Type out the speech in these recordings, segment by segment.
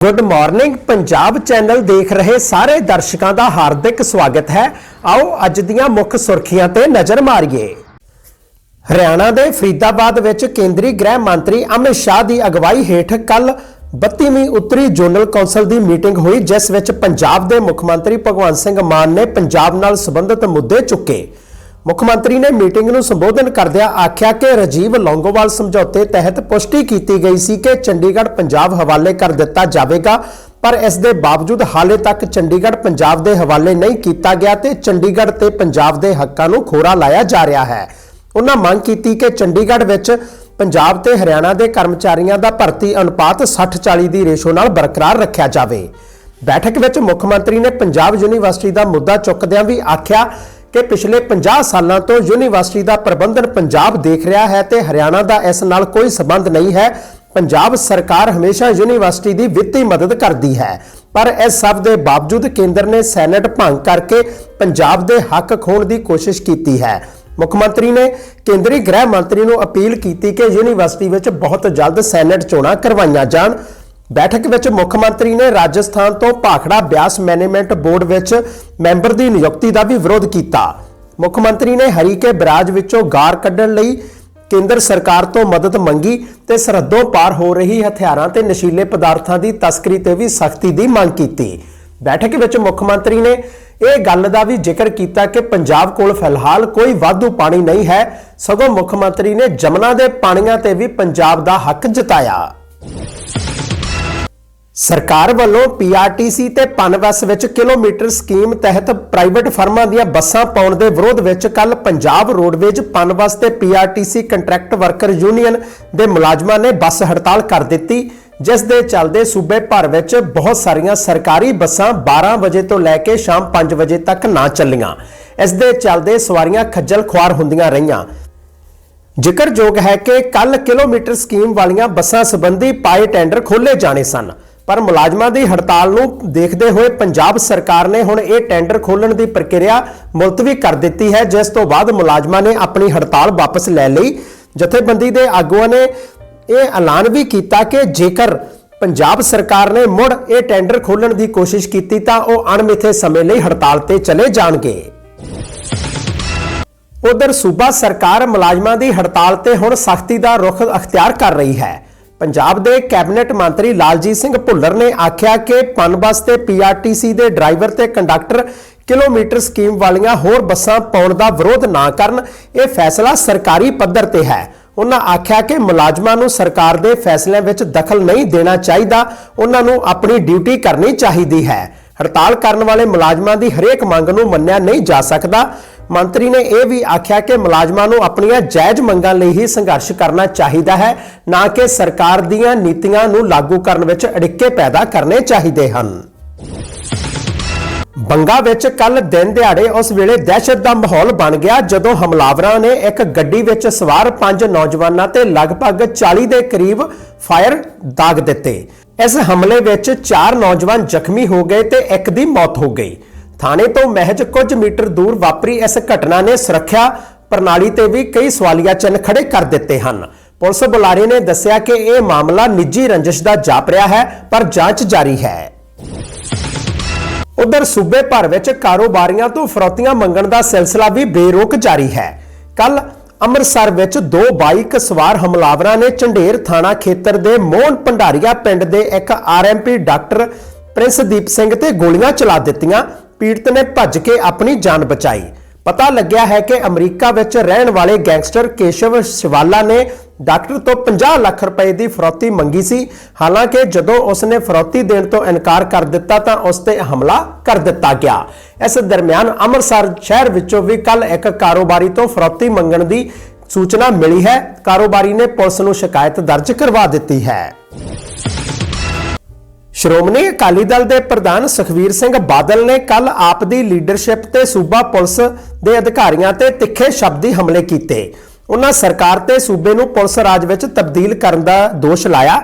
Good morning Punjab channel ਦੇਖ ਰਹੇ ਸਾਰੇ ਦਰਸ਼ਕਾਂ ਦਾ ਹਾਰਦਿਕ ਸਵਾਗਤ ਹੈ। ਆਓ ਅੱਜ ਦੀਆਂ ਮੁੱਖ ਸੁਰਖੀਆਂ ਤੇ ਨਜ਼ਰ ਮਾਰੀਏ। ਹਰਿਆਣਾ ਦੇ ਫਰੀਦਾਬਾਦ ਵਿੱਚ ਕੇਂਦਰੀ ਗ੍ਰਹਿ ਮੰਤਰੀ ਅਮਿਤ ਸ਼ਾਹ ਦੀ ਅਗਵਾਈ ਹੇਠ ਕੱਲ 32ਵੀਂ ਉੱਤਰੀ ਜ਼ੋਨਲ ਕੌਂਸਲ ਦੀ ਮੀਟਿੰਗ ਹੋਈ, ਜਿਸ ਵਿੱਚ ਪੰਜਾਬ ਦੇ ਮੁੱਖ ਮੰਤਰੀ ਭਗਵੰਤ ਸਿੰਘ ਮਾਨ ਨੇ ਪੰਜਾਬ ਨਾਲ ਸੰਬੰਧਿਤ ਮੁੱਦੇ ਚੁੱਕੇ। ਮੁੱਖ ਮੰਤਰੀ ਨੇ ਮੀਟਿੰਗ ਨੂੰ ਸੰਬੋਧਨ ਕਰਦਿਆਂ ਆਖਿਆ ਕਿ ਰਾਜੀਵ ਲੌਂਗੋਵਾਲ ਸਮਝੌਤੇ ਤਹਿਤ ਪੁਸ਼ਟੀ ਕੀਤੀ ਗਈ ਸੀ ਕਿ ਚੰਡੀਗੜ੍ਹ ਪੰਜਾਬ ਹਵਾਲੇ ਕਰ ਦਿੱਤਾ ਜਾਵੇਗਾ, ਪਰ ਇਸ ਦੇ ਬਾਵਜੂਦ ਹਾਲੇ ਤੱਕ ਚੰਡੀਗੜ੍ਹ ਪੰਜਾਬ ਦੇ ਹਵਾਲੇ ਨਹੀਂ ਕੀਤਾ ਗਿਆ ਤੇ ਚੰਡੀਗੜ੍ਹ ਤੇ ਪੰਜਾਬ ਦੇ ਹੱਕਾਂ ਨੂੰ ਖੋਰਾ ਲਾਇਆ ਜਾ ਰਿਹਾ ਹੈ। ਉਹਨਾਂ ਮੰਗ ਕੀਤੀ ਕਿ ਚੰਡੀਗੜ੍ਹ ਵਿੱਚ ਪੰਜਾਬ ਤੇ ਹਰਿਆਣਾ ਦੇ ਕਰਮਚਾਰੀਆਂ ਦਾ ਭਰਤੀ ਅਨੁਪਾਤ 60-40 ਦੀ ਰੇਸ਼ੋ ਨਾਲ ਬਰਕਰਾਰ ਰੱਖਿਆ ਜਾਵੇ। ਬੈਠਕ ਵਿੱਚ ਮੁੱਖ ਮੰਤਰੀ ਨੇ ਪੰਜਾਬ ਯੂਨੀਵਰਸਿਟੀ ਦਾ ਮੁੱਦਾ ਚੁੱਕਦਿਆਂ ਵੀ ਆਖਿਆ ਕਿ ਪਿਛਲੇ 50 ਸਾਲਾਂ ਤੋਂ ਯੂਨੀਵਰਸਿਟੀ ਦਾ ਪ੍ਰਬੰਧਨ ਪੰਜਾਬ ਦੇਖ ਰਿਹਾ ਹੈ ਤੇ ਹਰਿਆਣਾ ਦਾ ਇਸ ਨਾਲ ਕੋਈ ਸਬੰਧ ਨਹੀਂ ਹੈ। ਪੰਜਾਬ ਸਰਕਾਰ ਹਮੇਸ਼ਾ ਯੂਨੀਵਰਸਿਟੀ ਦੀ ਵਿੱਤੀ ਮਦਦ ਕਰਦੀ ਹੈ। ਪਰ ਇਸ ਸਭ ਦੇ ਬਾਵਜੂਦ ਕੇਂਦਰ ਨੇ ਸੈਨੇਟ ਭੰਗ ਕਰਕੇ ਪੰਜਾਬ ਦੇ ਹੱਕ ਖੋਣ ਦੀ ਕੋਸ਼ਿਸ਼ ਕੀਤੀ ਹੈ। ਮੁੱਖ ਮੰਤਰੀ ਨੇ ਕੇਂਦਰੀ ਗ੍ਰਹਿ ਮੰਤਰੀ ਨੂੰ ਅਪੀਲ ਕੀਤੀ ਕਿ ਯੂਨੀਵਰਸਿਟੀ ਵਿੱਚ ਬਹੁਤ ਜਲਦ ਸੈਨੇਟ ਚੋਣਾਂ ਕਰਵਾਈਆਂ ਜਾਣ। ਬੈਠਕ ਵਿੱਚ ਮੁੱਖ ਮੰਤਰੀ ਨੇ ਰਾਜਸਥਾਨ ਤੋਂ ਭਾਖੜਾ ਬਿਆਸ ਮੈਨੇਜਮੈਂਟ ਬੋਰਡ ਵਿੱਚ ਮੈਂਬਰ ਦੀ ਨਿਯੁਕਤੀ ਦਾ ਵੀ ਵਿਰੋਧ ਕੀਤਾ। ਮੁੱਖ ਮੰਤਰੀ ਨੇ ਹਰੀਕੇ ਬਰਾਜ ਵਿੱਚੋਂ ਗਾਰ ਕੱਢਣ ਲਈ ਕੇਂਦਰ ਸਰਕਾਰ ਤੋਂ ਮਦਦ ਮੰਗੀ ਤੇ ਸਰਹੱਦੋਂ ਪਾਰ ਹੋ ਰਹੀ ਹਥਿਆਰਾਂ ਤੇ ਨਸ਼ੀਲੇ ਪਦਾਰਥਾਂ ਦੀ ਤਸਕਰੀ ਤੇ ਵੀ ਸਖਤੀ ਦੀ ਮੰਗ ਕੀਤੀ। ਬੈਠਕ ਵਿੱਚ ਮੁੱਖ ਮੰਤਰੀ ਨੇ ਇਹ ਗੱਲ ਦਾ ਵੀ ਜ਼ਿਕਰ ਕੀਤਾ ਕਿ ਪੰਜਾਬ ਕੋਲ ਫਿਲਹਾਲ ਕੋਈ ਵਾਧੂ ਪਾਣੀ ਨਹੀਂ ਹੈ। ਸਗੋਂ ਮੁੱਖ ਮੰਤਰੀ ਨੇ ਜਮਨਾ ਦੇ ਪਾਣੀਆਂ ਤੇ ਵੀ ਪੰਜਾਬ ਦਾ ਹੱਕ ਜਤਾਇਆ। ਸਰਕਾਰ ਵੱਲੋਂ ਪੀਆਰਟੀਸੀ ਤੇ ਪਨਬਸ ਵਿੱਚ ਕਿਲੋਮੀਟਰ ਸਕੀਮ ਤਹਿਤ ਪ੍ਰਾਈਵੇਟ ਫਰਮਾਂ ਦੀਆਂ ਬੱਸਾਂ ਪਾਉਣ ਦੇ ਵਿਰੋਧ ਵਿੱਚ ਕੱਲ ਪੰਜਾਬ ਰੋਡਵੇਜ ਪਨਬਸ ਤੇ ਪੀਆਰਟੀਸੀ ਕੰਟਰੈਕਟ ਵਰਕਰ ਯੂਨੀਅਨ ਦੇ ਮੁਲਾਜ਼ਮਾਂ ਨੇ ਬੱਸ ਹੜਤਾਲ ਕਰ ਦਿੱਤੀ, ਜਿਸ ਦੇ ਚੱਲਦੇ ਸੂਬੇ ਭਰ ਵਿੱਚ ਬਹੁਤ ਸਾਰੀਆਂ ਸਰਕਾਰੀ ਬੱਸਾਂ 12 ਵਜੇ ਤੋਂ ਲੈ ਕੇ ਸ਼ਾਮ 5 ਵਜੇ ਤੱਕ ਨਾ ਚੱਲੀਆਂ। ਇਸ ਦੇ ਚੱਲਦੇ ਸਵਾਰੀਆਂ ਖੱਜਲ ਖੁਆਰ ਹੁੰਦੀਆਂ ਰਹੀਆਂ। ਜ਼ਿਕਰਯੋਗ ਹੈ ਕਿ ਕੱਲ ਕਿਲੋਮੀਟਰ ਸਕੀਮ ਵਾਲੀਆਂ ਬੱਸਾਂ ਸੰਬੰਧੀ ਪਾਏ ਟੈਂਡਰ ਖੋਲੇ ਜਾਣੇ ਸਨ। ਪਰ ਮੁਲਾਜ਼ਮਾਂ ਦੀ ਹੜਤਾਲ ਨੂੰ ਦੇਖਦੇ ਹੋਏ ਪੰਜਾਬ ਸਰਕਾਰ ਨੇ ਹੁਣ ਇਹ ਟੈਂਡਰ ਖੋਲਣ ਦੀ ਪ੍ਰਕਿਰਿਆ ਮੁਲਤਵੀ ਕਰ ਦਿੱਤੀ ਹੈ, ਜਿਸ ਤੋਂ ਬਾਅਦ ਮੁਲਾਜ਼ਮਾਂ ਨੇ ਆਪਣੀ ਹੜਤਾਲ ਵਾਪਸ ਲੈ ਲਈ। ਜਥੇਬੰਦੀ ਦੇ ਆਗੂਆਂ ਨੇ ਇਹ ਐਲਾਨ ਵੀ ਕੀਤਾ ਕਿ ਜੇਕਰ ਪੰਜਾਬ ਸਰਕਾਰ ਨੇ ਮੁੜ ਇਹ ਟੈਂਡਰ ਖੋਲਣ ਦੀ ਕੋਸ਼ਿਸ਼ ਕੀਤੀ ਤਾਂ ਉਹ ਅਣਮਿੱਥੇ ਸਮੇਂ ਲਈ ਹੜਤਾਲ ਤੇ ਚਲੇ ਜਾਣਗੇ। ਉਧਰ ਸੂਬਾ ਸਰਕਾਰ ਮੁਲਾਜ਼ਮਾਂ ਦੀ ਹੜਤਾਲ ਤੇ ਹੁਣ ਸਖਤੀ ਦਾ ਰੁਖ ਅਖਤਿਆਰ ਕਰ ਰਹੀ ਹੈ। ਪੰਜਾਬ ਦੇ ਕੈਬਨਿਟ ਮੰਤਰੀ ਲਾਲਜੀਤ ਸਿੰਘ ਭੁੱਲਰ ਨੇ ਆਖਿਆ ਕਿ ਪਨਬਸ ਤੇ ਪੀਆਰਟੀਸੀ ਦੇ ਡਰਾਈਵਰ ਤੇ ਕੰਡਕਟਰ ਕਿਲੋਮੀਟਰ ਸਕੀਮ ਵਾਲੀਆਂ ਹੋਰ ਬੱਸਾਂ ਪਾਉਣ ਦਾ ਵਿਰੋਧ ਨਾ ਕਰਨ, ਇਹ ਫੈਸਲਾ ਸਰਕਾਰੀ ਪੱਧਰ ਤੇ ਹੈ। ਉਹਨਾਂ ਆਖਿਆ ਕਿ ਮੁਲਾਜ਼ਮਾਂ ਨੂੰ ਸਰਕਾਰ ਦੇ ਫੈਸਲਿਆਂ ਵਿੱਚ ਦਖਲ ਨਹੀਂ ਦੇਣਾ ਚਾਹੀਦਾ, ਉਹਨਾਂ ਨੂੰ ਆਪਣੀ ਡਿਊਟੀ ਕਰਨੀ ਚਾਹੀਦੀ ਹੈ। ਹੜਤਾਲ ਕਰਨ ਵਾਲੇ ਮੁਲਾਜ਼ਮਾਂ ਦੀ ਹਰੇਕ ਮੰਗ ਨੂੰ ਮੰਨਿਆ ਨਹੀਂ ਜਾ ਸਕਦਾ। ਮੰਤਰੀ ਨੇ ਇਹ ਵੀ ਆਖਿਆ ਕਿ ਮੁਲਾਜ਼ਮਾਂ ਨੂੰ ਆਪਣੀਆਂ ਜਾਇਜ਼ ਮੰਗਾਂ ਲਈ ਹੀ ਸੰਘਰਸ਼ ਕਰਨਾ ਚਾਹੀਦਾ ਹੈ, ਨਾ ਕਿ ਸਰਕਾਰ ਦੀਆਂ ਨੀਤੀਆਂ ਨੂੰ ਲਾਗੂ ਕਰਨ ਵਿੱਚ ਅੜਿੱਕੇ ਪੈਦਾ ਕਰਨੇ ਚਾਹੀਦੇ ਹਨ। ਬੰਗਾ ਵਿੱਚ ਕੱਲ ਦਿਨ ਦਿਹਾੜੇ ਉਸ ਵੇਲੇ ਦਹਿਸ਼ਤ ਦਾ ਮਾਹੌਲ ਬਣ ਗਿਆ ਜਦੋਂ ਹਮਲਾਵਰਾਂ ਨੇ ਇੱਕ ਗੱਡੀ ਵਿੱਚ ਸਵਾਰ ਪੰਜ ਨੌਜਵਾਨਾਂ ਤੇ ਲਗਭਗ 40 ਦੇ ਕਰੀਬ ਫਾਇਰ ਦਾਗ ਦਿੱਤੇ। ਇਸ ਹਮਲੇ ਵਿੱਚ 4 ਨੌਜਵਾਨ ਜ਼ਖਮੀ ਹੋ ਗਏ ਤੇ ਇੱਕ ਦੀ ਮੌਤ ਹੋ ਗਈ। ਥਾਣੇ ਤੋਂ ਮਹਿਜ ਕੁਝ ਮੀਟਰ ਦੂਰ ਵਾਪਰੀ ਇਸ ਘਟਨਾ ਨੇ ਸੁਰੱਖਿਆ ਪ੍ਰਣਾਲੀ ਤੇ ਵੀ ਕਈ ਸਵਾਲੀਆ ਚਿੰਨ੍ਹ ਖੜੇ ਕਰ ਦਿੱਤੇ ਹਨ। ਪੁਲਿਸ ਬੁਲਾਰੇ ਨੇ ਦੱਸਿਆ ਕਿ ਇਹ ਮਾਮਲਾ ਨਿੱਜੀ ਰੰਜਿਸ਼ ਦਾ ਜਾਪ ਰਿਹਾ ਹੈ, ਪਰ ਜਾਂਚ ਜਾਰੀ ਹੈ। ਉਧਰ ਸੂਬੇ ਭਰ ਵਿੱਚ ਕਾਰੋਬਾਰੀਆਂ ਤੋਂ ਫਰੋਤੀਆਂ ਮੰਗਣ ਦਾ ਸਿਲਸਿਲਾ ਵੀ ਬੇਰੋਕ ਜਾਰੀ ਹੈ। ਕੱਲ ਅੰਮ੍ਰਿਤਸਰ ਵਿੱਚ ਦੋ ਬਾਈਕ ਸਵਾਰ ਹਮਲਾਵਰਾਂ ਨੇ ਝੰਡੇਰ ਥਾਣਾ ਖੇਤਰ ਦੇ ਮੋਹਨ ਭੰਡਾਰੀਆ ਪਿੰਡ ਦੇ ਇੱਕ ਆਰਐਮਪੀ ਡਾਕਟਰ ਪ੍ਰਿੰਸਦੀਪ ਸਿੰਘ ਤੇ ਗੋਲੀਆਂ ਚਲਾ ਦਿੱਤੀਆਂ। ਪੀੜਤ ਨੇ ਭੱਜ ਕੇ ਆਪਣੀ ਜਾਨ ਬਚਾਈ। ਪਤਾ ਲੱਗਿਆ ਹੈ ਕਿ ਅਮਰੀਕਾ ਵਿੱਚ ਰਹਿਣ ਵਾਲੇ ਗੈਂਗਸਟਰ ਕੇਸ਼ਵ ਸ਼ਿਵਾਲਾ ਨੇ ਡਾਕਟਰ ਤੋਂ 50 ਲੱਖ ਰੁਪਏ ਦੀ ਫਰੌਤੀ ਮੰਗੀ ਸੀ। ਹਾਲਾਂਕਿ ਜਦੋਂ ਉਸਨੇ ਫਰੌਤੀ ਦੇਣ ਤੋਂ ਇਨਕਾਰ ਕਰ ਦਿੱਤਾ ਤਾਂ ਉਸ ਤੇ ਹਮਲਾ ਕਰ ਦਿੱਤਾ ਗਿਆ। ਇਸ ਦਰਮਿਆਨ ਅੰਮ੍ਰਿਤਸਰ ਸ਼ਹਿਰ ਵਿੱਚੋਂ ਵੀ ਕੱਲ ਇੱਕ ਕਾਰੋਬਾਰੀ ਤੋਂ ਫਰੌਤੀ ਮੰਗਣ ਦੀ ਸੂਚਨਾ ਮਿਲੀ ਹੈ। ਕਾਰੋਬਾਰੀ ਨੇ ਪੁਲਿਸ ਨੂੰ ਸ਼ਿਕਾਇਤ ਦਰਜ ਕਰਵਾ ਦਿੱਤੀ ਹੈ। ਸ਼੍ਰੋਮਣੀ ਅਕਾਲੀ ਦਲ ਦੇ ਪ੍ਰਧਾਨ ਸੁਖਵੀਰ ਸਿੰਘ ਬਾਦਲ ਨੇ ਕੱਲ ਆਪ ਦੀ ਲੀਡਰਸ਼ਿਪ ਤੇ ਸੂਬਾ ਪੁਲਿਸ ਦੇ ਅਧਿਕਾਰੀਆਂ ਤੇ ਤਿੱਖੇ ਸ਼ਬਦੀ ਹਮਲੇ ਕੀਤੇ। ਉਹਨਾਂ ਸਰਕਾਰ ਤੇ ਸੂਬੇ ਨੂੰ ਪੁਲਿਸ ਰਾਜ ਵਿੱਚ ਤਬਦੀਲ ਕਰਨ ਦਾ ਦੋਸ਼ ਲਾਇਆ।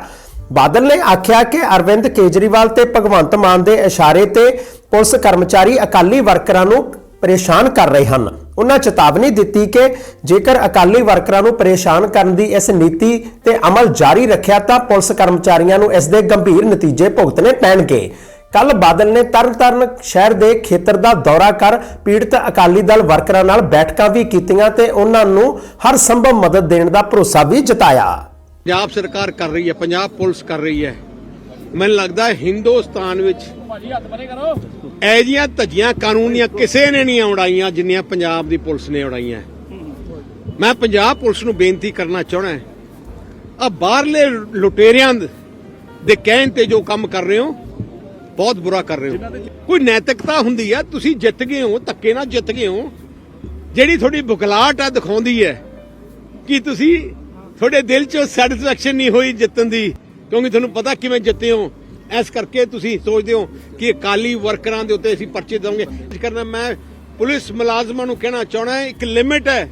ਬਾਦਲ ਨੇ ਆਖਿਆ ਕਿ ਅਰਵਿੰਦ ਕੇਜਰੀਵਾਲ ਤੇ ਭਗਵੰਤ ਮਾਨ ਦੇ ਇਸ਼ਾਰੇ ਤੇ ਪੁਲਿਸ ਕਰਮਚਾਰੀ ਅਕਾਲੀ ਵਰਕਰਾਂ ਨੂੰ ਪਰੇਸ਼ਾਨ ਕਰ ਰਹੇ ਹਨ। ਉਹਨਾਂ ਚੇਤਾਵਨੀ ਦਿੱਤੀ ਕਿ ਜੇਕਰ ਅਕਾਲੀ ਵਰਕਰਾਂ ਨੂੰ ਪਰੇਸ਼ਾਨ ਕਰਨ ਦੀ ਇਸ ਨੀਤੀ ਤੇ ਅਮਲ ਜਾਰੀ ਰੱਖਿਆ ਤਾਂ ਪੁਲਿਸ ਕਰਮਚਾਰੀਆਂ ਨੂੰ ਇਸ ਦੇ ਗੰਭੀਰ ਨਤੀਜੇ ਭੁਗਤਣੇ ਪੈਣਗੇ। ਕੱਲ ਬਾਦਲ ਨੇ ਤਰਨਤਾਰਨ ਸ਼ਹਿਰ ਦੇ ਖੇਤਰ ਦਾ ਦੌਰਾ ਕਰ ਪੀੜਤ ਅਕਾਲੀ ਦਲ ਵਰਕਰਾਂ ਨਾਲ ਬੈਠਕਾਂ ਵੀ ਕੀਤੀਆਂ ਤੇ ਉਹਨਾਂ ਨੂੰ ਹਰ ਸੰਭਵ ਮਦਦ ਦੇਣ ਦਾ ਭਰੋਸਾ ਵੀ ਜਤਾਇਆ। ਪੰਜਾਬ ਸਰਕਾਰ ਕਰ ਰਹੀ ਹੈ, ਪੰਜਾਬ ਪੁਲਿਸ ਕਰ ਰਹੀ ਹੈ। ਮੈਨੂੰ ਲੱਗਦਾ ਹਿੰਦੁਸਤਾਨ ਵਿੱਚ ਐਜੀਆਂ ਧੱਜੀਆਂ ਕਾਨੂੰਨੀਆਂ ਕਿਸੇ ਨੇ ਨਹੀਂ ਉਡਾਈਆਂ ਜਿੰਨੀਆਂ ਪੰਜਾਬ ਦੀ ਪੁਲਿਸ ਨੇ ਉਡਾਈਆਂ। ਮੈਂ ਪੰਜਾਬ ਪੁਲਿਸ ਨੂੰ ਬੇਨਤੀ ਕਰਨਾ ਚਾਹਣਾ ਆ ਬਾਹਰਲੇ ਲੁਟੇਰਿਆਂ ਦੇ ਕਹਿਣ ਤੇ ਜੋ ਕੰਮ ਕਰ ਰਹੇ ਹੋ ਬਹੁਤ ਬੁਰਾ ਕਰ ਰਹੇ ਹੋ। ਕੋਈ ਨੈਤਿਕਤਾ ਹੁੰਦੀ ਆ ਤੁਸੀਂ ਜਿੱਤ ਗਏ ਹੋ ਧੱਕੇ ਨਾਲ ਜਿੱਤ ਗਏ ਹੋ। ਜਿਹੜੀ ਤੁਹਾਡੀ ਬੁਖਲਾਟ ਆ ਦਿਖਾਉਂਦੀ ਹੈ ਕਿ ਤੁਸੀਂ ਤੁਹਾਡੇ ਦਿਲ 'ਚ ਸੈਟੀਸਫੈਕਸ਼ਨ ਨਹੀਂ ਹੋਈ ਜਿੱਤਣ ਦੀ। ਕਿਉਂਕਿ ਤੁਹਾਨੂੰ ਪਤਾ ਕਿਵੇਂ ਜਿੱਤੇ ਹੋ। ਇਸ ਕਰਕੇ ਤੁਸੀਂ ਸੋਚਦੇ ਹੋ ਕਿ ਅਕਾਲੀ ਵਰਕਰਾਂ ਦੇ ਉੱਤੇ ਅਸੀਂ ਪਰਚੇ ਦੇਵਾਂਗੇ। ਇਸ ਕਰਨਾ ਮੈਂ ਪੁਲਿਸ ਮੁਲਾਜ਼ਮਾਂ ਨੂੰ ਕਹਿਣਾ ਚਾਹਣਾ ਇੱਕ ਲਿਮਿਟ ਹੈ।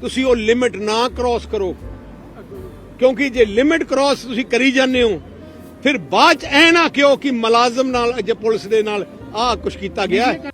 ਤੁਸੀਂ ਉਹ ਲਿਮਿਟ ਨਾ ਕ੍ਰਾਸ ਕਰੋ। ਕਿਉਂਕਿ ਜੇ ਲਿਮਿਟ ਕ੍ਰਾਸ ਤੁਸੀਂ ਕਰੀ ਜਾਂਦੇ ਹੋ, ਫਿਰ ਬਾਅਦ ਚ ਐ ਨਾ ਕਿਉਂ ਕਿ ਮੁਲਾਜ਼ਮ ਨਾਲ ਜੇ ਪੁਲਿਸ ਦੇ ਨਾਲ ਆਹ ਕੁਝ ਕੀਤਾ ਗਿਆ। ਹੈ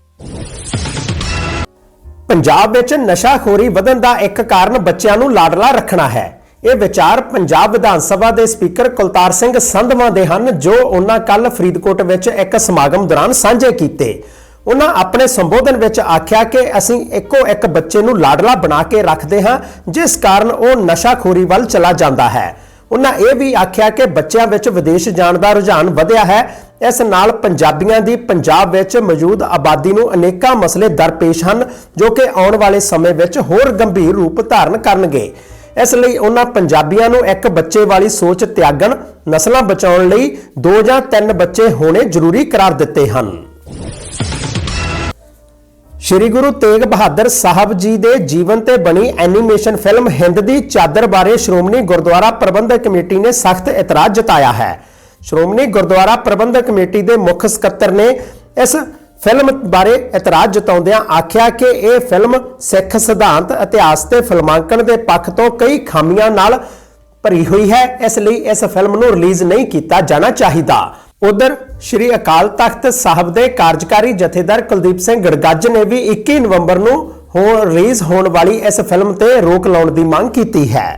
ਪੰਜਾਬ ਵਿੱਚ ਨਸ਼ਾਖੋਰੀ ਵਧਣ ਦਾ ਇੱਕ ਕਾਰਨ ਬੱਚਿਆਂ ਨੂੰ ਲਾਡਲਾ ਰੱਖਣਾ ਹੈ। ਇਹ ਵਿਚਾਰ ਪੰਜਾਬ ਵਿਧਾਨ ਸਭਾ ਦੇ ਸਪੀਕਰ ਕੁਲਤਾਰ ਸਿੰਘ ਸੰਧਵਾ ਦੇ ਹਨ, ਜੋ ਉਹਨਾਂ ਕੱਲ ਫਰੀਦਕੋਟ ਵਿੱਚ ਇੱਕ ਸਮਾਗਮ ਦੌਰਾਨ ਸਾਂਝੇ ਕੀਤੇ। ਉਹਨਾਂ ਆਪਣੇ ਸੰਬੋਧਨ ਵਿੱਚ ਆਖਿਆ ਕਿ ਅਸੀਂ ਇੱਕੋ ਇੱਕ ਬੱਚੇ ਨੂੰ ਲਾਡਲਾ ਬਣਾ ਕੇ ਰੱਖਦੇ ਹਾਂ, ਜਿਸ ਕਾਰਨ ਉਹ ਨਸ਼ਾਖੋਰੀ ਵੱਲ ਚਲਾ ਜਾਂਦਾ ਹੈ। ਉਹਨਾਂ ਇਹ ਵੀ ਆਖਿਆ ਕਿ ਬੱਚਿਆਂ ਵਿੱਚ ਵਿਦੇਸ਼ ਜਾਣ ਦਾ ਰੁਝਾਨ ਵਧਿਆ ਹੈ। ਇਸ ਨਾਲ ਪੰਜਾਬੀਆਂ ਦੀ ਪੰਜਾਬ ਵਿੱਚ ਮੌਜੂਦ ਆਬਾਦੀ ਨੂੰ ਅਨੇਕਾਂ ਮਸਲੇ ਦਰਪੇਸ਼ ਹਨ, ਜੋ ਕਿ ਆਉਣ ਵਾਲੇ ਸਮੇਂ ਵਿੱਚ ਹੋਰ ਗੰਭੀਰ ਰੂਪ ਧਾਰਨ ਕਰਨਗੇ। ਇਸ ਲਈ ਉਹਨਾਂ ਪੰਜਾਬੀਆਂ ਨੂੰ ਇੱਕ ਬੱਚੇ ਵਾਲੀ ਸੋਚ ਤਿਆਗਣ, ਨਸਲਾਂ ਬਚਾਉਣ ਲਈ ਦੋ ਜਾਂ ਤਿੰਨ ਬੱਚੇ ਹੋਣੇ ਜ਼ਰੂਰੀ ਕਰਾਰ ਦਿੱਤੇ ਹਨ। ਸ਼੍ਰੀ ਗੁਰੂ ਤੇਗ ਬਹਾਦਰ ਸਾਹਿਬ ਜੀ ਦੇ ਜੀਵਨ ਤੇ ਬਣੀ ਐਨੀਮੇਸ਼ਨ ਫਿਲਮ ਹਿੰਦ ਦੀ ਚਾਦਰ ਬਾਰੇ ਸ਼੍ਰੋਮਣੀ ਗੁਰਦੁਆਰਾ ਪ੍ਰਬੰਧਕ ਕਮੇਟੀ ਨੇ ਸਖਤ ਇਤਰਾਜ਼ ਜਤਾਇਆ ਹੈ। ਸ਼੍ਰੋਮਣੀ ਗੁਰਦੁਆਰਾ ਪ੍ਰਬੰਧਕ ਕਮੇਟੀ ਦੇ ਮੁੱਖ ਸਕੱਤਰ ਨੇ ਇਸ ਫਿਲਮ ਬਾਰੇ ਇਤਰਾਜ਼ ਜਤਾਉਂਦਿਆਂ ਆਖਿਆ ਕਿ ਇਹ ਫਿਲਮ ਸਿੱਖ ਸਿਧਾਂਤ ਇਤਿਹਾਸ ਤੇ ਫਿਲਮਾਂਕਣ ਦੇ ਪੱਖ ਤੋਂ ਕਈ ਖਾਮੀਆਂ ਨਾਲ ਭਰੀ ਹੋਈ ਹੈ। ਇਸ ਲਈ ਇਸ ਫਿਲਮ ਨੂੰ ਰਿਲੀਜ਼ ਨਹੀਂ ਕੀਤਾ ਜਾਣਾ ਚਾਹੀਦਾ। ਉਧਰ ਸ਼੍ਰੀ ਅਕਾਲ ਤਖਤ ਸਾਹਿਬ ਦੇ ਕਾਰਜਕਾਰੀ ਜਥੇਦਾਰ ਕੁਲਦੀਪ ਸਿੰਘ ਗੜਗੱਜ ਨੇ ਵੀ 21 ਨਵੰਬਰ ਨੂੰ ਹੋ ਰਿਲੀਜ਼ ਹੋਣ ਵਾਲੀ ਇਸ ਫਿਲਮ ਤੇ ਰੋਕ ਲਾਉਣ ਦੀ ਮੰਗ ਕੀਤੀ ਹੈ।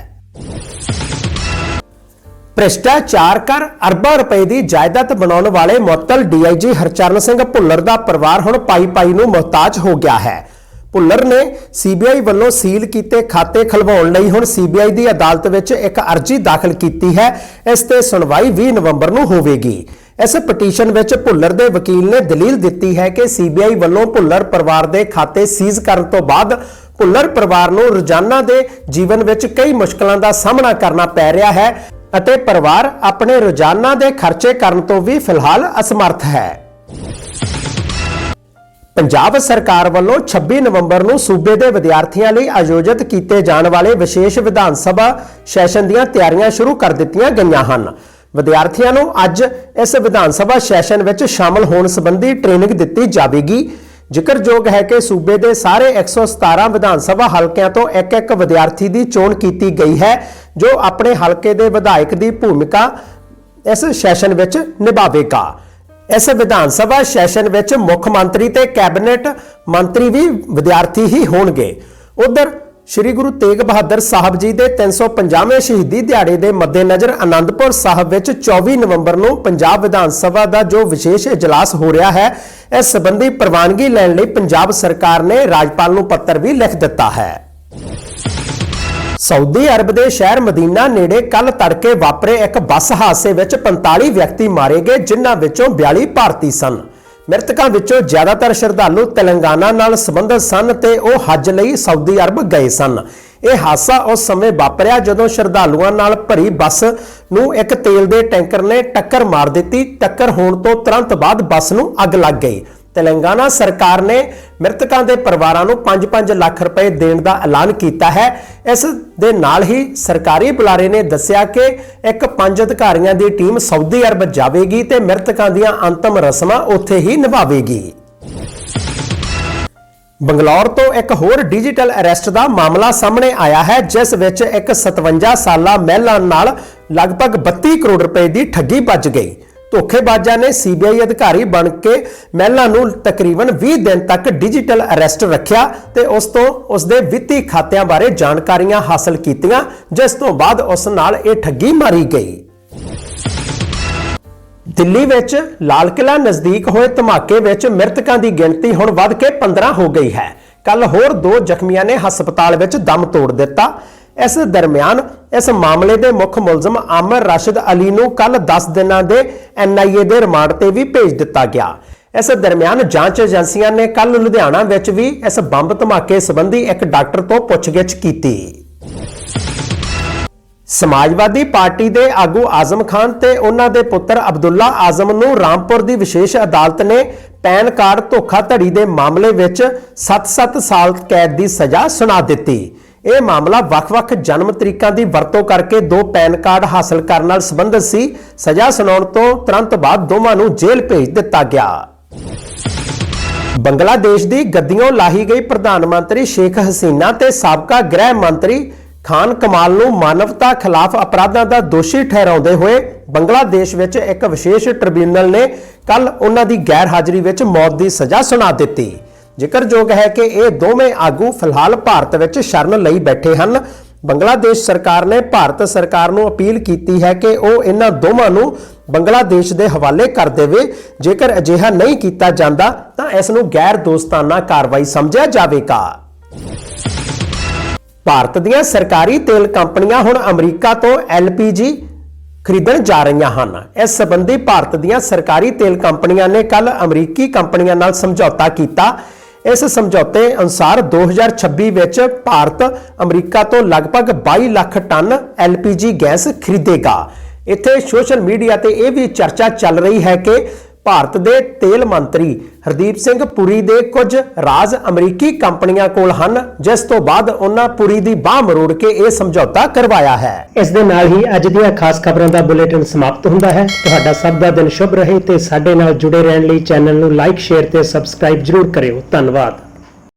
ਭ੍ਰਿਸ਼ਟਾਚਾਰ ਕਰ ਅਰਬਾਂ ਰੁਪਏ ਦੀ ਜਾਇਦਾਦ ਬਣਾਉਣ ਵਾਲੇ ਮੁਅੱਤਲ ਡੀਆਈਜੀ ਹਰਚਰਨ ਸਿੰਘ ਭੁੱਲਰ ਦਾ ਪਰਿਵਾਰ ਹੁਣ ਪਾਈ ਪਾਈ ਨੂੰ ਮੁਹਤਾਜ ਹੋ ਗਿਆ ਹੈ। ਭੁੱਲਰ ਨੇ ਸੀਬੀਆਈ ਵੱਲੋਂ ਸੀਲ ਕੀਤੇ ਖਾਤੇ ਖਲਵਾਉਣ ਲਈ ਹੁਣ ਸੀਬੀਆਈ ਦੀ ਅਦਾਲਤ ਵਿੱਚ ਇੱਕ ਅਰਜ਼ੀ ਦਾਖਲ ਕੀਤੀ ਹੈ। ਇਸ ਤੇ ਸੁਣਵਾਈ 20 ਨਵੰਬਰ ਨੂੰ ਹੋਵੇਗੀ। ਇਸ ਪਟੀਸ਼ਨ ਵਿੱਚ ਭੁੱਲਰ ਦੇ ਵਕੀਲ ਨੇ ਦਲੀਲ ਦਿੱਤੀ ਹੈ ਕਿ ਸੀਬੀਆਈ ਵੱਲੋਂ ਭੁੱਲਰ ਪਰਿਵਾਰ ਦੇ ਖਾਤੇ ਸੀਜ਼ ਕਰਨ ਤੋਂ ਬਾਅਦ ਭੁੱਲਰ ਪਰਿਵਾਰ ਨੂੰ ਰੋਜ਼ਾਨਾ ਦੇ ਜੀਵਨ ਵਿੱਚ ਕਈ ਮੁਸ਼ਕਲਾਂ ਦਾ ਸਾਹਮਣਾ ਕਰਨਾ ਪੈ ਰਿਹਾ ਹੈ। ਅਤੇ ਪਰਿਵਾਰ ਆਪਣੇ ਰੋਜ਼ਾਨਾ ਦੇ ਖਰਚੇ ਕਰਨ ਤੋਂ ਵੀ ਫਿਲਹਾਲ ਅਸਮਰਥ ਹੈ। ਪੰਜਾਬ ਸਰਕਾਰ ਵੱਲੋਂ 26 ਨਵੰਬਰ ਨੂੰ ਸੂਬੇ ਦੇ ਵਿਦਿਆਰਥੀਆਂ ਲਈ ਆਯੋਜਿਤ ਕੀਤੇ ਜਾਣ ਵਾਲੇ ਵਿਸ਼ੇਸ਼ ਵਿਧਾਨ ਸਭਾ ਸੈਸ਼ਨ ਦੀਆਂ ਤਿਆਰੀਆਂ ਸ਼ੁਰੂ ਕਰ ਦਿੱਤੀਆਂ ਗਈਆਂ ਹਨ। ਵਿਦਿਆਰਥੀਆਂ ਨੂੰ ਅੱਜ ਇਸ ਵਿਧਾਨ ਸਭਾ ਸੈਸ਼ਨ ਵਿੱਚ ਸ਼ਾਮਲ ਹੋਣ ਸੰਬੰਧੀ ਟ੍ਰੇਨਿੰਗ ਦਿੱਤੀ ਜਾਵੇਗੀ। ਜ਼ਿਕਰਯੋਗ ਹੈ ਕਿ ਸੂਬੇ ਦੇ ਸਾਰੇ 117 ਵਿਧਾਨ ਸਭਾ ਹਲਕਿਆਂ ਤੋਂ ਇੱਕ ਇੱਕ ਵਿਦਿਆਰਥੀ ਦੀ ਚੋਣ ਕੀਤੀ ਗਈ ਹੈ, ਜੋ ਆਪਣੇ ਹਲਕੇ ਦੇ ਵਿਧਾਇਕ ਦੀ ਭੂਮਿਕਾ ਇਸ ਸੈਸ਼ਨ ਵਿੱਚ ਨਿਭਾਵੇਗਾ। ਇਸ ਵਿਧਾਨ ਸਭਾ ਸੈਸ਼ਨ ਵਿੱਚ ਮੁੱਖ ਮੰਤਰੀ ਤੇ ਕੈਬਨਿਟ ਮੰਤਰੀ ਵੀ ਵਿਦਿਆਰਥੀ ਹੀ ਹੋਣਗੇ। ਉਧਰ ਸ੍ਰੀ ਗੁਰੂ ਤੇਗ ਬਹਾਦਰ ਸਾਹਿਬ ਜੀ ਦੇ 350ਵੇਂ ਸ਼ਹੀਦੀ ਦਿਹਾੜੇ ਦੇ ਮੱਦੇਨਜ਼ਰ ਆਨੰਦਪੁਰ ਸਾਹਿਬ ਵਿੱਚ 24 ਨਵੰਬਰ ਨੂੰ ਪੰਜਾਬ ਵਿਧਾਨ ਸਭਾ ਦਾ ਜੋ ਵਿਸ਼ੇਸ਼ ਇਜਲਾਸ ਹੋ ਰਿਹਾ ਹੈ, ਇਸ ਸੰਬੰਧੀ ਪ੍ਰਵਾਨਗੀ ਲੈਣ ਲਈ ਪੰਜਾਬ ਸਰਕਾਰ ਨੇ ਰਾਜਪਾਲ ਨੂੰ ਪੱਤਰ ਵੀ ਲਿਖ ਦਿੱਤਾ ਹੈ। ਸਾਊਦੀ ਅਰਬ ਦੇ ਸ਼ਹਿਰ ਮਦੀਨਾ ਨੇੜੇ ਕੱਲ ਤੜਕੇ ਵਾਪਰੇ ਇੱਕ ਬੱਸ ਹਾਦਸੇ ਵਿੱਚ 45 ਵਿਅਕਤੀ ਮਾਰੇ ਗਏ, ਜਿਨ੍ਹਾਂ ਵਿੱਚੋਂ 42 ਭਾਰਤੀ ਸਨ। ਮ੍ਰਿਤਕਾਂ ਵਿੱਚੋਂ ਜ਼ਿਆਦਾਤਰ ਸ਼ਰਧਾਲੂ ਤੇਲੰਗਾਨਾ ਨਾਲ ਸੰਬੰਧਿਤ ਸਨ ਤੇ ਉਹ ਹੱਜ ਲਈ ਸਾਊਦੀ ਅਰਬ ਗਏ ਸਨ। ਇਹ ਹਾਦਸਾ ਉਸ ਸਮੇਂ ਵਾਪਰਿਆ ਜਦੋਂ ਸ਼ਰਧਾਲੂਆਂ ਨਾਲ ਭਰੀ ਬੱਸ ਨੂੰ ਇੱਕ ਤੇਲ ਦੇ ਟੈਂਕਰ ਨੇ ਟੱਕਰ ਮਾਰ ਦਿੱਤੀ। ਟੱਕਰ ਹੋਣ ਤੋਂ ਤੁਰੰਤ ਬਾਅਦ ਬੱਸ ਨੂੰ ਅੱਗ ਲੱਗ ਗਈ। ਤੇਲੰਗਾਨਾ ਸਰਕਾਰ ਨੇ ਮ੍ਰਿਤਕਾਂ ਦੇ ਪਰਿਵਾਰਾਂ ਨੂੰ 5-5 ਲੱਖ ਰੁਪਏ ਦੇਣ ਦਾ ਐਲਾਨ ਕੀਤਾ ਹੈ। ਇਸ ਦੇ ਨਾਲ ਹੀ ਸਰਕਾਰੀ ਬੁਲਾਰੇ ਨੇ ਦੱਸਿਆ ਕਿ ਇੱਕ ਪੰਜ ਅਧਿਕਾਰੀਆਂ ਦੀ ਟੀਮ ਸਾਊਦੀ ਅਰਬ ਜਾਵੇਗੀ ਤੇ ਮ੍ਰਿਤਕਾਂ ਦੀਆਂ ਅੰਤਮ ਰਸਮਾਂ ਉੱਥੇ ਹੀ ਨਿਭਾਵੇਗੀ। ਬੰਗਲੌਰ ਤੋਂ ਇੱਕ ਹੋਰ ਡਿਜੀਟਲ ਅਰੈਸਟ ਦਾ ਮਾਮਲਾ ਸਾਹਮਣੇ ਆਇਆ ਹੈ, ਜਿਸ ਵਿੱਚ ਇੱਕ 57 ਸਾਲਾ ਮਹਿਲਾ ਨਾਲ ਲਗਭਗ 32 ਕਰੋੜ ਰੁਪਏ ਦੀ ਠੱਗੀ ਵੱਜ ਗਈ। ਧੋਖੇਬਾਜ਼ਾਂ ਨੇ ਸੀਬੀਆਈ ਅਧਿਕਾਰੀ ਬਣ ਕੇ ਮਹਿਲਾ ਨੂੰ ਤਕਰੀਬਨ 20 ਦਿਨ ਤੱਕ ਡਿਜੀਟਲ ਅਰੈਸਟ ਰੱਖਿਆ ਤੇ ਉਸ ਤੋਂ ਉਸ ਦੇ ਵਿੱਤੀ ਖਾਤਿਆਂ ਬਾਰੇ ਜਾਣਕਾਰੀਆਂ ਹਾਸਲ ਕੀਤੀਆਂ, ਜਿਸ ਤੋਂ ਬਾਅਦ ਉਸ ਨਾਲ ਇਹ ਠੱਗੀ ਮਾਰੀ ਗਈ। ਦਿੱਲੀ ਵਿੱਚ ਲਾਲ ਕਿਲਾ ਨਜ਼ਦੀਕ ਹੋਏ ਧਮਾਕੇ ਵਿੱਚ ਮ੍ਰਿਤਕਾਂ ਦੀ ਗਿਣਤੀ ਹੁਣ ਵੱਧ ਕੇ 15 ਹੋ ਗਈ ਹੈ। ਕੱਲ ਹੋਰ ਦੋ ਜ਼ਖਮੀਆਂ ਨੇ ਹਸਪਤਾਲ ਵਿੱਚ ਦਮ ਤੋੜ ਦਿੱਤਾ। ਇਸ ਦਰਮਿਆਨ ਇਸ ਮਾਮਲੇ ਦੇ ਮੁੱਖ ਮੁਲਜ਼ਮ ਆਮਰ ਰਾਸ਼ਿਦ ਅਲੀ ਨੂੰ ਕੱਲ 10 ਦਿਨਾਂ ਦੇ ਐਨਆਈਏ ਦੇ ਰਿਮਾਂਡ ਤੇ ਵੀ ਭੇਜ ਦਿੱਤਾ ਗਿਆ। ਇਸ ਦਰਮਿਆਨ ਜਾਂਚ ਏਜੰਸੀਆਂ ਨੇ ਕੱਲ ਲੁਧਿਆਣਾ ਵਿੱਚ ਵੀ ਇਸ ਬੰਬ ਧਮਾਕੇ ਸੰਬੰਧੀ ਇੱਕ ਡਾਕਟਰ ਤੋਂ ਪੁੱਛਗਿੱਛ ਕੀਤੀ। ਸਮਾਜਵਾਦੀ ਪਾਰਟੀ ਦੇ ਆਗੂ ਆਜ਼ਮ ਖਾਨ ਤੇ ਉਹਨਾਂ ਦੇ ਪੁੱਤਰ ਅਬਦੁੱਲਾ ਆਜ਼ਮ ਨੂੰ ਰਾਮਪੁਰ ਦੀ ਵਿਸ਼ੇਸ਼ ਅਦਾਲਤ ਨੇ ਪੈਨ ਕਾਰਡ ਧੋਖਾਧੜੀ ਦੇ ਮਾਮਲੇ ਵਿੱਚ 7-7 ਸਾਲ ਕੈਦ ਦੀ ਸਜ਼ਾ ਸੁਣਾ ਦਿੱਤੀ। ਇਹ ਮਾਮਲਾ ਵੱਖ-ਵੱਖ ਜਨਮ ਤਰੀਕਾਂ ਦੀ ਵਰਤੋਂ ਕਰਕੇ ਦੋ ਪੈਨ ਕਾਰਡ ਹਾਸਲ ਕਰਨ ਨਾਲ ਸੰਬੰਧਿਤ ਸੀ। ਸਜ਼ਾ ਸੁਣਾਉਣ ਤੋਂ ਤੁਰੰਤ ਬਾਅਦ ਦੋਵਾਂ ਨੂੰ ਜੇਲ੍ਹ ਭੇਜ ਦਿੱਤਾ ਗਿਆ। ਬੰਗਲਾਦੇਸ਼ ਦੀ ਗੱਦੀਆਂ ਲਾਹੀ ਗਈ ਪ੍ਰਧਾਨ ਮੰਤਰੀ ਸ਼ੇਖ ਹਸੀਨਾ ਤੇ ਸਾਬਕਾ ਗ੍ਰਹਿ ਮੰਤਰੀ ਖਾਨ ਕਮਾਲ ਨੂੰ ਮਾਨਵਤਾ ਖਿਲਾਫ ਅਪਰਾਧਾਂ ਦਾ ਦੋਸ਼ੀ ਠਹਿਰਾਉਂਦੇ ਹੋਏ ਬੰਗਲਾਦੇਸ਼ ਵਿੱਚ ਇੱਕ ਵਿਸ਼ੇਸ਼ ਟ੍ਰਿਬਿਊਨਲ ਨੇ ਕੱਲ ਉਹਨਾਂ ਦੀ ਗੈਰ ਹਾਜ਼ਰੀ ਵਿੱਚ ਮੌਤ ਦੀ ਸਜ਼ਾ ਸੁਣਾ ਦਿੱਤੀ। ਜ਼ਿਕਰਯੋਗ ਹੈ ਕਿ ਇਹ ਦੋਵੇਂ ਆਗੂ ਫਿਲਹਾਲ ਭਾਰਤ ਵਿੱਚ ਸ਼ਰਨ ਲਈ ਬੈਠੇ ਹਨ। ਬੰਗਲਾਦੇਸ਼ ਸਰਕਾਰ ਨੇ ਭਾਰਤ ਸਰਕਾਰ ਨੂੰ ਅਪੀਲ ਕੀਤੀ ਹੈ ਕਿ ਉਹ ਇਹਨਾਂ ਦੋਵਾਂ ਨੂੰ ਬੰਗਲਾਦੇਸ਼ ਦੇ ਹਵਾਲੇ ਕਰ ਦੇਵੇ। ਜੇਕਰ ਅਜਿਹਾ ਨਹੀਂ ਕੀਤਾ ਜਾਂਦਾ, ਤਾਂ ਇਸ ਨੂੰ ਗੈਰ ਦੋਸਤਾਨਾ ਕਾਰਵਾਈ ਸਮਝਿਆ ਜਾਵੇਗਾ। ਭਾਰਤ ਦੀਆਂ ਸਰਕਾਰੀ ਤੇਲ ਕੰਪਨੀਆਂ ਹੁਣ ਅਮਰੀਕਾ ਤੋਂ LPG ਖਰੀਦਣ ਜਾ ਰਹੀਆਂ ਹਨ। ਇਸ ਸੰਬੰਧੀ ਭਾਰਤ ਦੀਆਂ ਸਰਕਾਰੀ ਤੇਲ ਕੰਪਨੀਆਂ ਨੇ ਕੱਲ ਅਮਰੀਕੀ ਕੰਪਨੀਆਂ ਨਾਲ ਸਮਝੌਤਾ ਕੀਤਾ। ਇਸ ਸਮਝੌਤੇ ਅਨੁਸਾਰ 2026 ਵਿੱਚ ਭਾਰਤ ਅਮਰੀਕਾ ਤੋਂ ਲਗਭਗ 22 ਲੱਖ ਟਨ LPG ਗੈਸ ਖਰੀਦੇਗਾ। ਇੱਥੇ ਸੋਸ਼ਲ ਮੀਡੀਆ ਤੇ ਇਹ ਵੀ ਚਰਚਾ ਚੱਲ ਰਹੀ ਹੈ ਕਿ ਭਾਰਤ ਦੇ ਤੇਲ ਮੰਤਰੀ ਹਰਦੀਪ ਸਿੰਘ ਪੁਰੀ ਦੇ ਕੁਝ ਰਾਜ ਅਮਰੀਕੀ ਕੰਪਨੀਆਂ ਕੋਲ ਹਨ, ਜਿਸ ਤੋਂ ਬਾਅਦ ਉਹਨਾਂ ਪੁਰੀ ਦੀ ਬਾਹ ਮਰੋੜ ਕੇ ਇਹ ਸਮਝੌਤਾ ਕਰਵਾਇਆ ਹੈ। ਇਸ ਦੇ ਨਾਲ ਹੀ ਅੱਜ ਦੀਆਂ ਖਾਸ ਖਬਰਾਂ ਦਾ ਬੁਲੇਟਿਨ ਸਮਾਪਤ ਹੁੰਦਾ ਹੈ। ਤੁਹਾਡਾ ਸਭ ਦਾ ਦਿਨ ਸ਼ੁਭ ਰਹੇ ਤੇ ਸਾਡੇ ਨਾਲ ਜੁੜੇ ਰਹਿਣ ਲਈ ਚੈਨਲ ਨੂੰ ਲਾਈਕ, ਸ਼ੇਅਰ ਤੇ ਸਬਸਕ੍ਰਾਈਬ ਜਰੂਰ ਕਰਿਓ। ਧੰਨਵਾਦ।